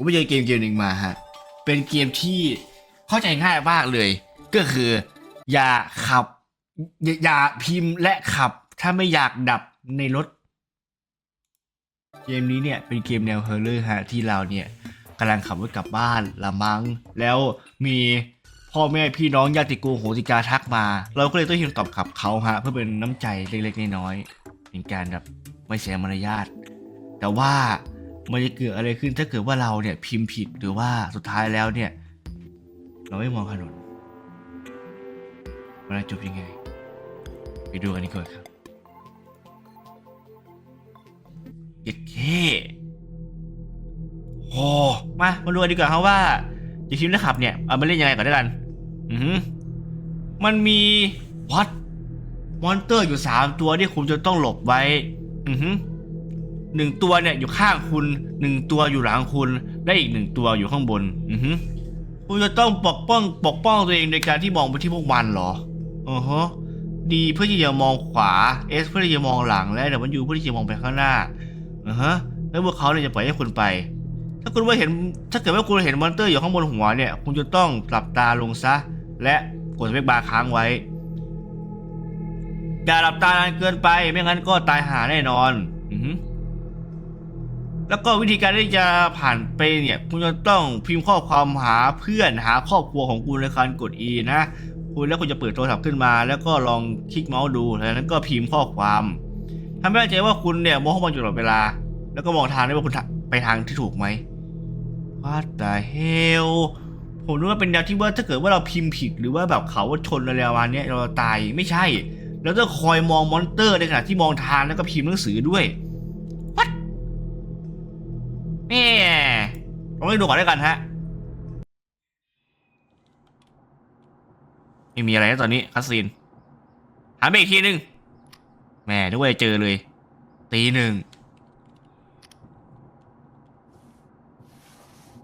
ผมไปเจอเกมเกมหนึ่งมาฮะ เป็นเกมที่เข้าใจง่ายมากเลย ก็คือ อย่าขับอย่าอย่าพิมพ์และขับ ถ้าไม่อยากดับในรถ เกมนี้เนี่ยเป็นเกมแนวเฮอร์เรอร์ฮะที่เราเนี่ยกำลังขับรถกลับบ้านละมัง้งแล้วมีพ่อแม่พี่น้องญาติโกโหติกาทักมา เราก็เลยต้องยินตอบกลับเขาฮะเพื่อเป็นน้ำใจเล็กๆน้อยๆเป็นการแบบไม่เสียมารยาทแต่ว่า มันจะเกิดอะไรขึ้นถ้าเกิดว่าเราเนี่ยพิมพ์ผิดหรือว่าสุดท้ายแล้วเนี่ย เราไม่มองถนนมันจะจบยังไง ไปดูกันดีกว่าครับเย็ดเคโอ้มา มาดูกันดีกว่าครับว่าจะคิมนะครับเนี่ย เอามาเล่นยังไงก่อนด้วยกัน อือมันมีวัดมอนเตอร์อยู่สามตัวที่คุณจะต้องหลบไว้ อือ หนึ่งตัวเนี่ยอยู่ข้างคุณหนึ่งตัวอยู่หลังคุณและอีกหนึ่งตัวอยู่ข้างบน อือหือคุณจะต้องปกป้องปกป้องตัวเองโดยการที่มองไปที่พวกมันเหรออือฮะดีเพื่อที่จะมองขวา S เพื่อที่จะมองหลังและ W เพื่อที่จะมองไปข้างหน้าอือฮะแล้วพวกเขาเนี่ยจะปล่อยให้คุณไป ถ้าคุณว่าเห็นถ้าเกิดว่าคุณเห็นมอนเตอร์อยู่ข้างบนหัวเนี่ย คุณจะต้องหลับตาลงซะ และกดสเปคบาร์ค้างไว้อย่าหลับตานานเกินไปไม่งั้นก็ตายหาแน่นอน อือฮึ แล้วก็วิธีการที่จะผ่านไปเนี่ยคุณจะต้องพิมพ์ข้อความหาเพื่อนหาครอบครัวของคุณในการกด E นะ คุณแล้วคุณจะเปิดโทรศัพท์ขึ้นมา แล้วก็ลองคลิกเมาส์ดูแล้วนั้นก็พิมพ์ข้อความทำให้แน่ใจว่าคุณเนี่ยมองข้างบนอยู่ตลอดเวลา แล้วก็มองทางได้ว่าคุณไปทางที่ถูกไหม What the hell ผมนึกว่าเป็นแนวที่ว่าถ้าเกิดว่าเราพิมพ์ผิดหรือว่าแบบเขาว่าชนอะไรประมาณนี้เราตายไม่ใช่เราต้องคอยมองมอนเตอร์ในขณะที่มองทางแล้วก็พิมพ์หนังสือด้วย ลองไปดูก่อนด้วยกันฮะไม่มีอะไรแล้วตอนนี้คัสซีนหาไปอีกทีหนึ่งแหม่นึกว่าจะเจอเลยตีหนึ่ง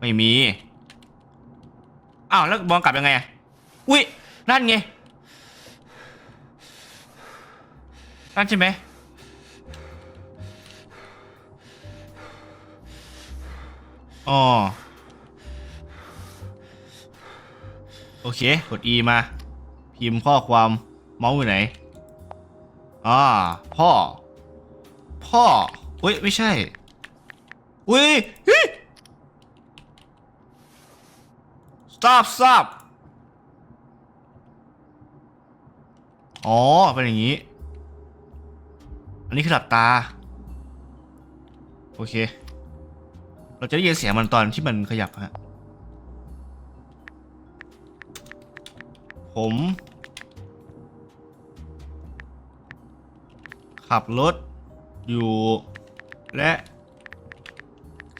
ไม่มีอ้าวแล้วมองกลับยังไงอะอุ้ยนั่นไงนั่นใช่ไหม อ๋อโอเค กด E มา พิมพ์ข้อความเมาส์อยู่ไหนอ่าพ่อ พ่ออุ้ย ไม่ใช่อุ้ยเฮ้ย stop stop อ๋อ เป็นอย่างนี้ อันนี้คือหลับตา โอเค เราจะได้ยินเสียงมันตอนที่มันขยับฮะ ผม ขับรถอยู่ และ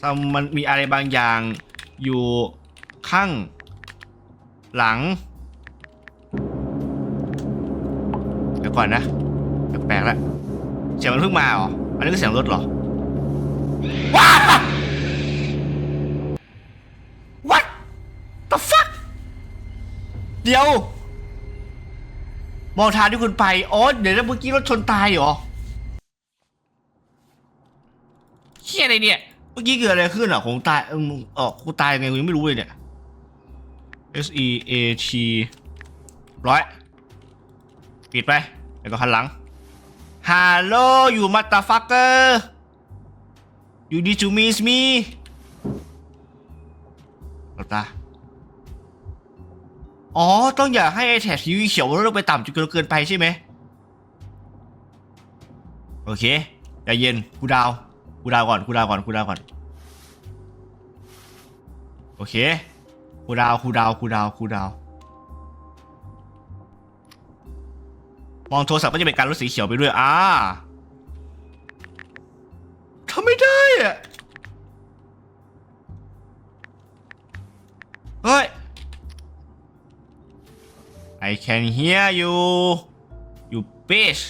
ซัมมันมีอะไรบางอย่างอยู่ข้าง หลัง เดี๋ยวก่อนนะ แปลกๆแล้วเสียงมันเพิ่งมาเหรอ อันนี้ก็เสียงรถเหรอว้า เดี๋ยว มองทางที่คุณไปอ๋อเดี๋ยวนะเมื่อกี้รถชนตายเหรอเฮียอะไรเนี่ย เมื่อกี้เกิดอะไรขึ้นอะผมตายเออเออกูตายยังไงกูยังไม่รู้เลยเนี่ย S E A T ร้อยปิดไปแล้วก็หันหลังฮัลโหลอยู่มาตาฟักเกอร์ you need to miss me หลับตา อ๋อ ต้องอย่าให้ไอ้แถบสีเขียวลดลงไปต่ำจนเกินไปใช่ไหม โอเคใจเย็นกูดาวกูดาวก่อนกูดาวก่อนกูดาวก่อน โอเคกูดาวกูดาวกูดาวกูดาว มองโทรศัพท์ก็จะเป็นการลดสีเขียวไปด้วย อ่าทำไม่ได้อะเฮ้ย I can hear you you bitch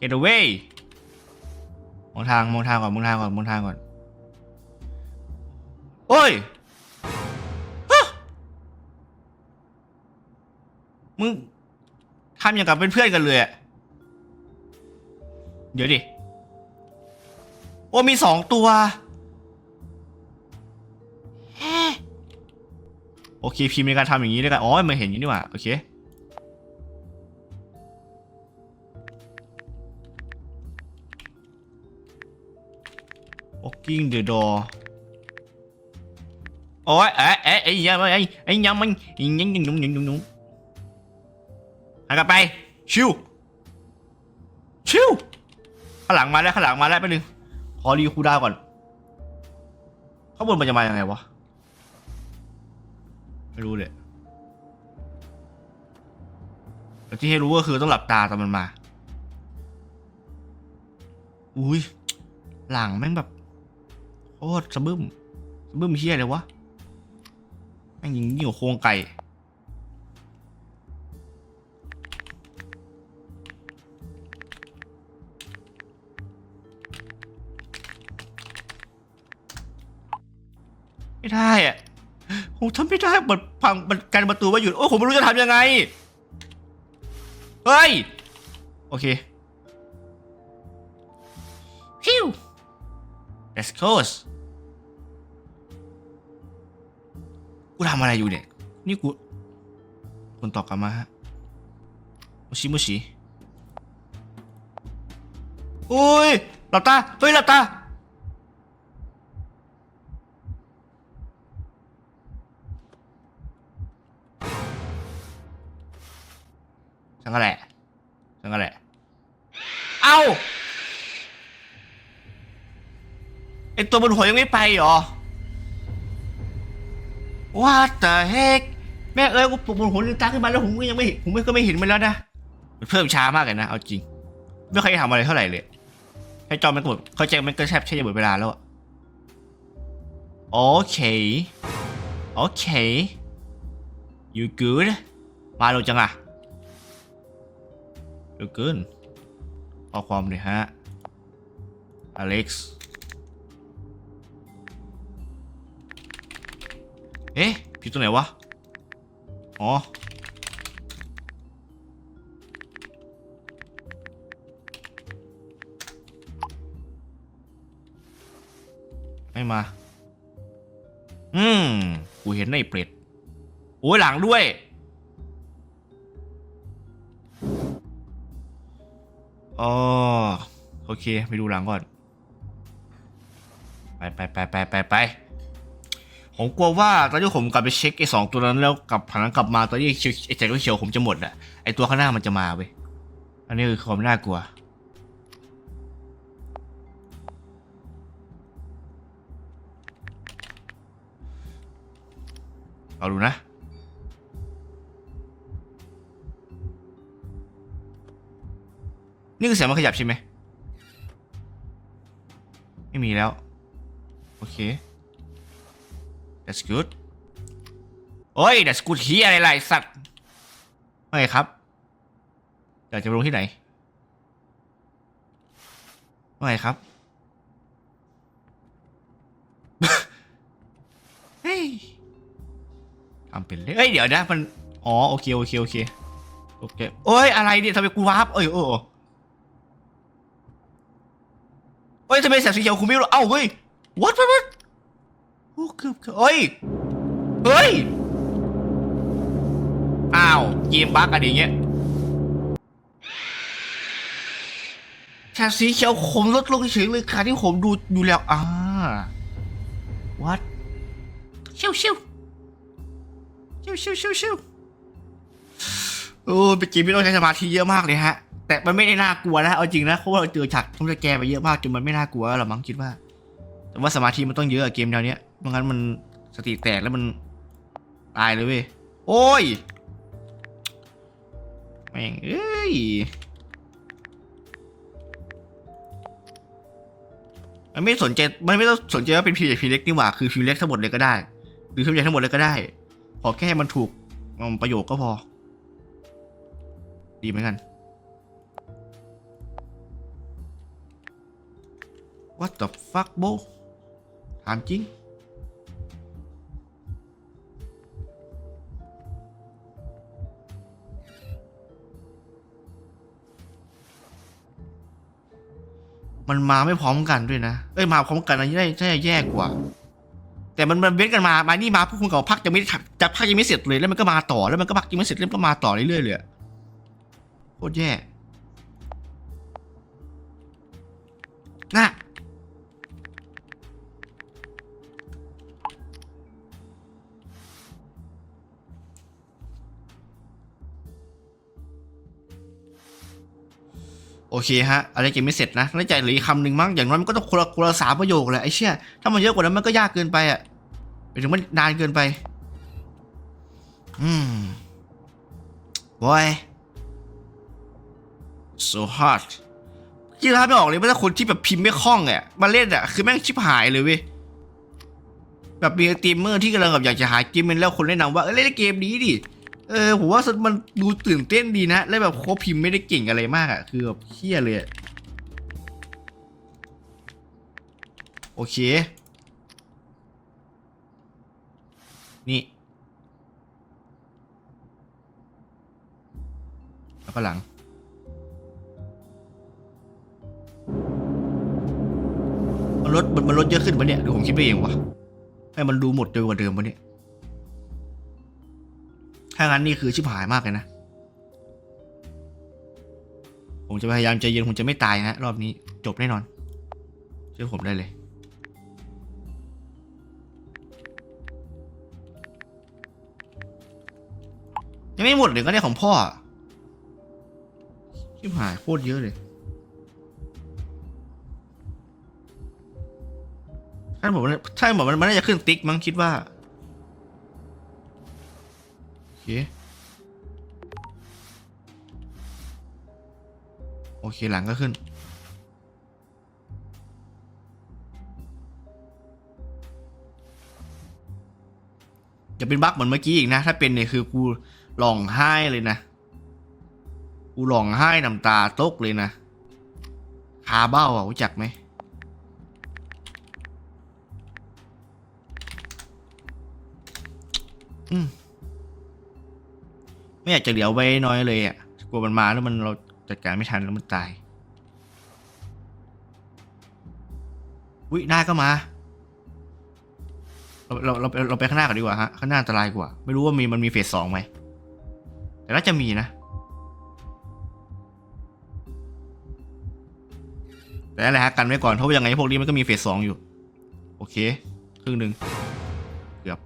get away มองทางมองทางก่อนมองทางก่อนมองทางก่อนโอ้ยฮะมึงทำอย่างกับเป็นเพื่อนกันเลยอะเดี๋ยวดิ โอ้มีสองตัว โอเคพิมพ์ในการทำอย่างนี้ด้วยกันอ๋อมันเห็นอย่างนี้ว่าโอเค opening the door โอ้ยเอ๊ะเอ๊ะไอ้ยังไอ้ไอ้ยังมันยังยังยังยังยังยังยังหันกลับไปชิวชิวข้างหลังมาแล้วข้างหลังมาแล้วไปบนึงขอรีคูลดาก่อนข้างบนมันจะมายังไงวะ ไม่รู้เลยแต่ที่ให้รู้ก็คือต้องหลับตาตอนมันมา อุ้ย หลังแม่งแบบโคตรสะบึ้มสะบึ้มเฮี้ยเลยวะ แม่งยิงยิ่งกว่าโครงไก่ไม่ได้อะ ผมทำไม่ได้เปิดพังมันกันประตูไว้อยู่ โอ้ยผมไม่รู้จะทำยังไง เฮ้ย โอเคฮิว Let's close กูทำอะไรอยู่เนี่ย นี่กู คนตอบกลับมาฮะโมชิโมชิโอ้ยหลับตา เฮ้ยหลับตา ฉันก็แหละฉันก็แหละ เอ้า ไอตัวบนหัวยังไม่ไปเหรอ What the heck แม่เอ้ยกูปลุกบนหัวลืมตาขึ้นมาแล้วผมก็ยังไม่เห็นผมก็ไม่เห็นมันแล้วนะ มันเพิ่มช้ามากเลยนะ เอาจริง ไม่เคยทำอะไรเท่าไหร่เลยให้จอมันกดเข้าใจมันก็แทบใช่จะหมดเวลาแล้วโอเค โอเค you good มาเร็วจังอะ เร็วเกินข้อความเลยฮะ Alex เอ๊ะผิดตรงไหนวะ อ๋อ ไม่มา อืม กูเห็นในเปรตโอ้ยหลังด้วย เค ไปดูหลังก่อน ไปไปไปไปไปไปผมกลัวว่าตอนที่ผมกลับไปเช็คไอ้สองตัวนั้นแล้วกลับหันกลับมาตอนที่ไอ้แจ็คเขียวผมจะหมดอะไอ้ตัวข้างหน้ามันจะมาเว้ยอันนี้คือความน่ากลัวเอาดูนะ นี่คือเสียงมันขยับใช่ไหม ไม่มีแล้ว โอเค that's good โอ้ย that's good เฮียอะไรล่ะไอ้สัตว์ว่าไงครับอยากจะลงที่ไหนว่าไงครับ เฮ้ยทำเป็นเลยเอ้ย เดี๋ยวนะ มัน อ๋อ โอเค โอเค โอเค โอเค โอ้ย อะไรเนี่ยทำไมกูวาร์ปเอ้ยโอ้โอ้ เฮ้ยทำไมแสงสีเขียวคุณไม่รู้เอ้าเฮ้ย what what what โอ้เกือบเกือบเฮ้ย เฮ้ย อ้าว เกมบั๊กอะไรอย่างเงี้ยแสงสีเขียวขมลดลงเฉยเลยค่ะที่ผมดูดูแล้ว อ่า what ชิวชิวชิวชิวชิวชิวโอ้เป็นเกมที่ต้องใช้สมาธิเยอะมากเลยฮะ แต่มันไม่ได้น่ากลัวนะเอาจริงนะเพราะว่าเราเจอฉากต้องจะแกไปเยอะมากจนมันไม่น่ากลัวหรอมั้งคิดว่า แต่ว่าสมาธิมันต้องเยอะอะเกมแนวเนี้ยไม่งั้นมันสติแตกแล้วมันตายเลยเว้ยโอ้ยแม่งเอ้ยมันไม่สนใจมันไม่ต้องสนใจว่าเป็นพีใหญ่พีเล็กนี่หว่าคือพีเล็กทั้งหมดเลยก็ได้ หรือพีใหญ่ทั้งหมดเลยก็ได้ ขอแค่มันถูกประโยคก็พอ ดีเหมือนกัน What the fuck bro ถามจริง มันมาไม่พร้อมกันด้วยนะ เอ้ยมาพร้อมกันอันนี้ได้ได้แย่กว่า แต่มันมันเว้นกันมา มานี่มาพวกคุณกับพักจะไม่จะพักยังไม่เสร็จเลย แล้วมันก็มาต่อ แล้วมันก็พักยังไม่เสร็จแล้วมันก็มาต่อเรื่อยๆเลยโคตรแย่ เคฮะอะไรเก็บไม่เสร็จนะแล้วใจเหลืออีกคำหนึ่งมั้งอย่างน้อยมันก็ต้องคนละคนละสามประโยคแหละไอ้เชี่ยถ้ามันเยอะกว่านั้นมันก็ยากเกินไปอะไปถึงมันนานเกินไป อืม boy so hard คิดภาไม่ออกเลยว่าถ้าคนที่แบบพิมพ์ไม่คล่องอะมาเล่นอะคือแม่งชิบหายเลยเว้ยแบบมีสตรีมเมอร์ที่กำลังแบบอยากจะหาเกมมันแล้วคนแนะนำว่าเออเล่นเกมนี้ดิ เออผมว่ามันดูตื่นเต้นดีนะ แล้วแบบเขาพิมพ์ไม่ได้เก่งอะไรมากอะ คือแบบเฮี้ยเลย โอเค นี่ แล้วก็หลัง มันลดมันมันลดเยอะขึ้นปะเนี่ยหรือผมคิดไปเองวะให้มันดูหมดเร็วกว่าเดิมปะเนี่ย ถ้างั้นนี่คือชิบหายมากเลยนะ ผมจะพยายามใจเย็นผมจะไม่ตายนะ รอบนี้จบแน่นอน เชื่อผมได้เลย ยังไม่หมดเลยก็ได้ของพ่อ ชิบหายโคตรเยอะเลยถ้าผมมันถ้าผมมันมันน่าจะขึ้นติ๊กมั้งคิดว่า โอเคโอเค หลังก็ขึ้น จะเป็นบั๊กเหมือนเมื่อกี้อีกนะ ถ้าเป็นเนี่ยคือกูร้องไห้เลยนะ กูร้องไห้น้ำตาตกเลยนะคาเบ้าอะรู้จักไหมอืม ไม่อยากจะเหลียวไว้น้อยเลยอะกลัวมันมาแล้วมันเราจัดการไม่ทันแล้วมันตายอุ้ยหน้าก็มาเราเราเราเราไปข้างหน้าก่อนดีกว่าฮะข้างหน้าอันตรายกว่า ไม่รู้ว่ามีมันมีเฟสสองไหมแต่น่าจะมีนะ แต่นั่นแหละฮะกันไว้ก่อนเพราะว่ายังไงพวกนี้มันก็มีเฟสสองอยู่ โอเคครึ่งหนึ่งเกือบ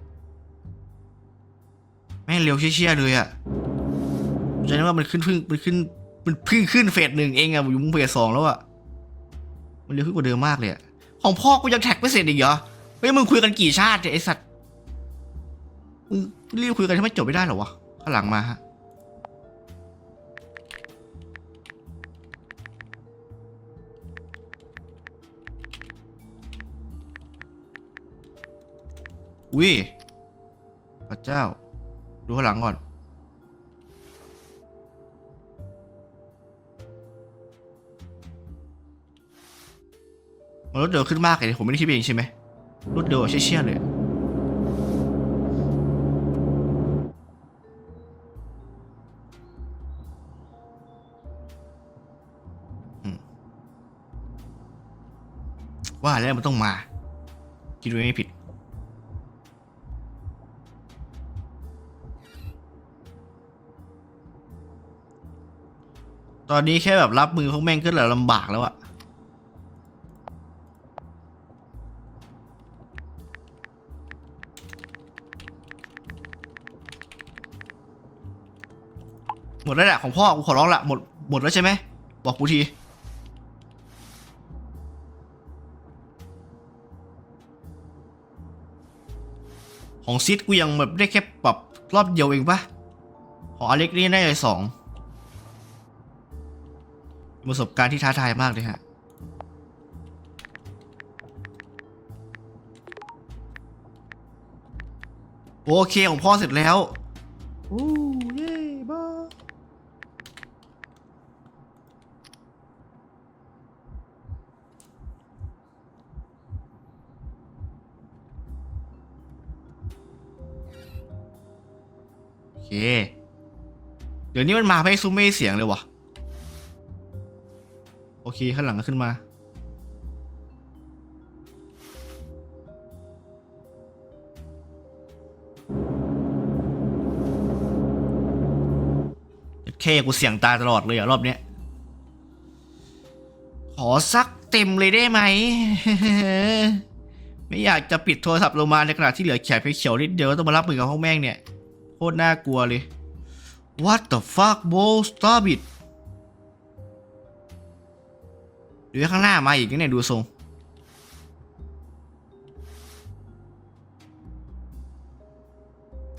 แม่งเร็วเชี่ยๆเลยอะ ผมจะนึกว่ามันขึ้นเพิ่งมันขึ้น มันพิ่งขึ้นเฟสหนึ่งเองอะอยู่มุงเฟสสองแล้วอะมันเร็วขึ้นกว่าเดิมมากเลยอะของพ่อกูยังแท็กไม่เสร็จอีกเหรอเฮ้ยมึงคุยกันกี่ชาติเนี่ยไอสัตว์มึงรีบคุยกันให้มันจบไม่ได้หรอวะข้างหลังมาฮะอุ้ยพระเจ้า ดูข้างหลังก่อน มันรถเร็วขึ้นมากเลยผมไม่ได้คิดเองใช่ไหมรถเร็วอะเชี่ยๆเลยว่าแล้วมันต้องมา คิดไว้ไม่ผิด ตอนนี้แค่แบบรับมือพวกแม่งก็แล้วลำบากแล้วอะ หมดแล้วแหละของพ่อกูขอร้องละหมดหมดแล้วใช่ไหมบอกกูทีของซิดกูยังแบบได้แค่ปรับรอบเดียวเองปะของอเล็กนี่ได้เลยสองประสบการณ์ที่ท้าทายมากเลยฮะ โอเคของพ่อเสร็จแล้ว โอ้เย่ เดี๋ยวนี้มันมาไม่ซุ้มไม่เสียงเลยวะโอเค ข้างหลังก็ขึ้นมา เคกูเสียงตาตลอดเลยอะรอบเนี้ย ขอซักเต็มเลยได้ไหม ไม่อยากจะปิดโทรศัพท์ลงมาในขณะที่เหลือแขกเพียเขียวนิดเดียวต้องมารับมือกับห้องแม่งเนี่ย ตรน่ากลัวเลย What the fuck bro stop it เดี๋ยวข้างหน้ามาอีกนะเนี่ยดูทรง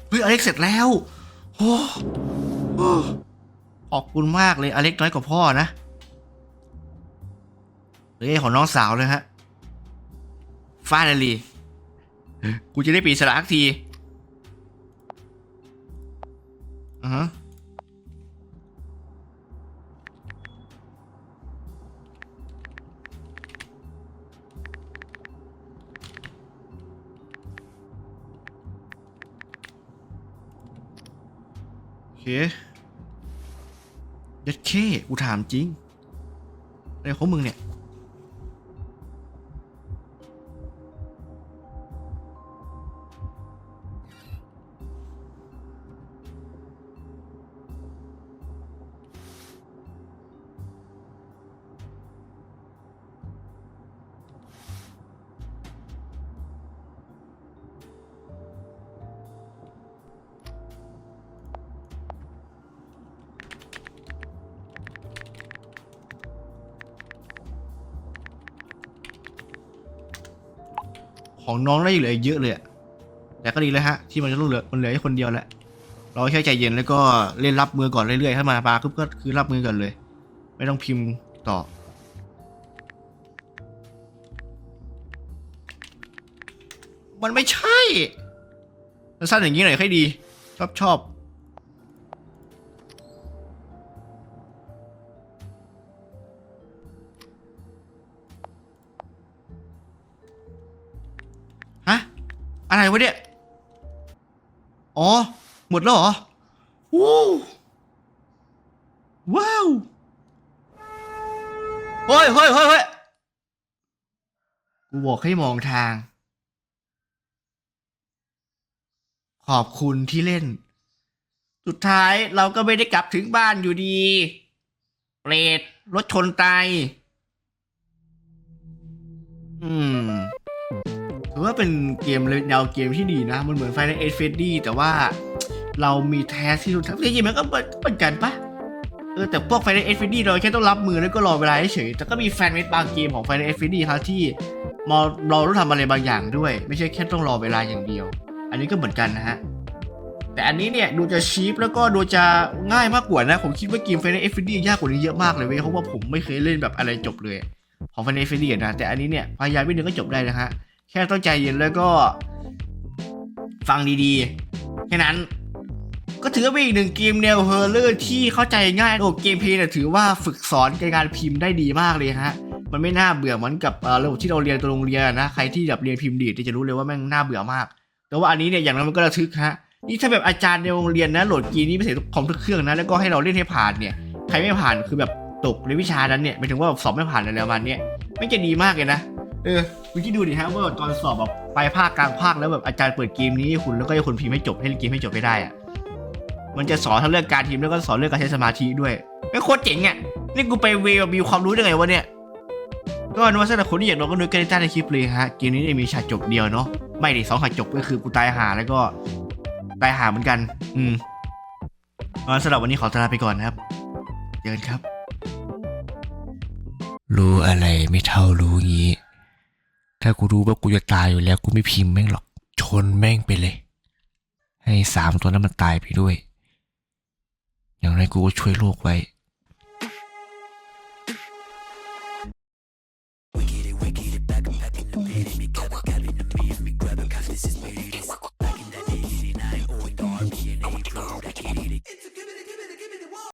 เฮ้ยอเล็กเสร็จแล้วโอ้โอ้ขอบคุณมากเลยอเล็กน้อยกว่าพ่อนะเฮ้ยของน้องสาวเลยฮะฟาดลีกูจะได้ปีสระสักที อ่าฮะโอเคยัดเคกูถามจริงอะไรของมึงเนี่ย ของน้องได้เหลืออีกเยอะเลยแต่ก็ดีแล้วฮะ ที่มันจะต้เหลือมันเหลือแค่คนเดียวแหละเราแค่ใจเย็นแล้วก็เล่นรับมือก่อนเรื่อยๆถ้ามาปาปุ๊บก็คือรับมือกันเลย ไม่ต้องพิมพ์ต่อมันไม่ใช่สั้นอย่างนี้หน่อยค่อยดี ชอบชอบ อะไรวะเนี่ย อ๋อ หมดแล้วเหรอว้าวว้าวเฮ้ยเฮ้ยเฮ้ยเฮ้ยกูบอกให้มองทาง ขอบคุณที่เล่น สุดท้ายเราก็ไม่ได้กลับถึงบ้านอยู่ดีเปรตรถชนตายอืมถือ ว่าเป็นเกมแนวเกมที่ดีนะ มันเหมือน Final 8 Freddy แต่ว่าเรามีแทสที่ทุกท่านจริงๆมันก็เหมือนกันปะเออแต่พวก Final 8 Freddy เราแค่ต้องรับมือแล้วก็รอเวลาเฉยแต่ก็มีแฟนเมดบางเกมของ Final 8 Freddy ครับที่เราเราต้องทำอะไรบางอย่างด้วย ไม่ใช่แค่ต้องรอเวลาอย่างเดียว อันนี้ก็เหมือนกันนะฮะแต่อันนี้เนี่ยดูจะชีพแล้วก็ดูจะง่ายมากกว่านะ ผมคิดว่าเกม Final 8 Freddy ยากกว่านี้เยอะมากเลยเว้ยเพราะว่าผมไม่เคยเล่นแบบอะไรจบเลยของ Final 8 Freddy อะนะแต่อันนี้เนี่ยพยายามไม่นึงก็จบได้นะฮะ แค่ต้องใจเย็นแล้วก็ ฟังดีๆ แค่นั้น ก็ถือว่าเป็นอีกหนึ่งเกมแนวเฮอร์เลอร์ที่เข้าใจง่ายโอ้เกมเพลย์เนี่ยถือว่าฝึกสอนการพิมพ์ได้ดีมากเลยฮะมันไม่น่าเบื่อเหมือนกับระบบที่เราเรียนตัวโรงเรียนนะใครที่แบบเรียนพิมพ์ดีดจะรู้เลยว่าแม่งน่าเบื่อมาก แต่ว่าอันนี้เนี่ยอย่างนั้นมันก็ระทึกฮะนี่ถ้าแบบอาจารย์ในโรงเรียนนะโหลดเกมนี้ไปใส่คอมทุกเครื่องนะแล้วก็ให้เราเล่นให้ผ่านเนี่ยใครไม่ผ่านคือแบบตกในวิชานั้นเนี่ยหมายถึงว่าแบบสอบไม่ผ่านอะไรประมาณนี้ไม่จะดีมากเลยนะ เออคุณคิดดูดิฮะว่าตอนสอบแบบปลายภาคกลางภาคแล้วแบบอาจารย์เปิดเกมนี้ให้คุณแล้วก็ให้คุณพิมพ์ให้จบให้เกมให้จบให้ได้อะมันจะสอนทั้งเรื่องการพิมแล้วก็สอนเรื่องการใช้สมาธิด้วยไม่โคตรเจ๋งอะนี่กูไปเวลมีความรู้ได้ไงวะเนี่ยก็นึกว่าสำหรับคนที่อยากลองก็นึกกันได้ในคลิปเลยฮะเกมนี้เนี่ยมีฉากจบเดียวเนาะไม่ดิสองฉากจบก็คือกูตายหาแล้วก็ตายหาเหมือนกัน อืมงั้นสำหรับวันนี้ขอตลาไปก่อนนะครับเจอกันครับ รู้อะไรไม่เท่ารู้งี้ ถ้ากูรู้ว่ากูจะตายอยู่แล้วกูไม่พิมพ์แม่งหรอก ชนแม่งไปเลย ให้สามตัวนั้นมันตายไปด้วย อย่างไรกูก็ช่วยโลกไว้